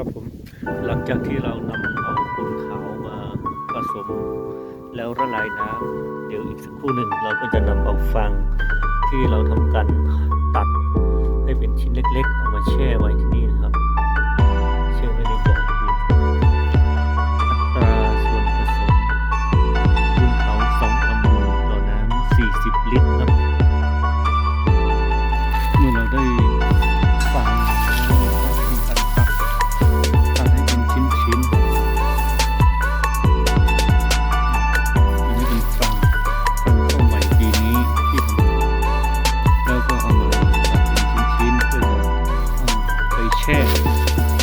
ครับผมหลังจากที่เรานำเอาปูนขาวมาผสม แล้วละลายน้ำเดี๋ยวอีกสักครู่หนึ่งเราก็จะนำเอาฟางที่เราทำการตัดให้เป็นชิ้นเล็กๆเอามาแช่ไว้ที่นี่ครับ ค่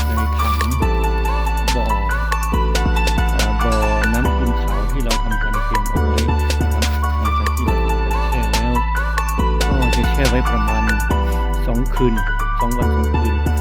ในถังบ่อบ่อน้ำคุณเขาที่เราทำการเตรียมเอาไว้นะครับหลัที่เราแช่แล้ว ก็จะแช่ไว้ประมาณ 2 คืน 2 วัน 2 คืน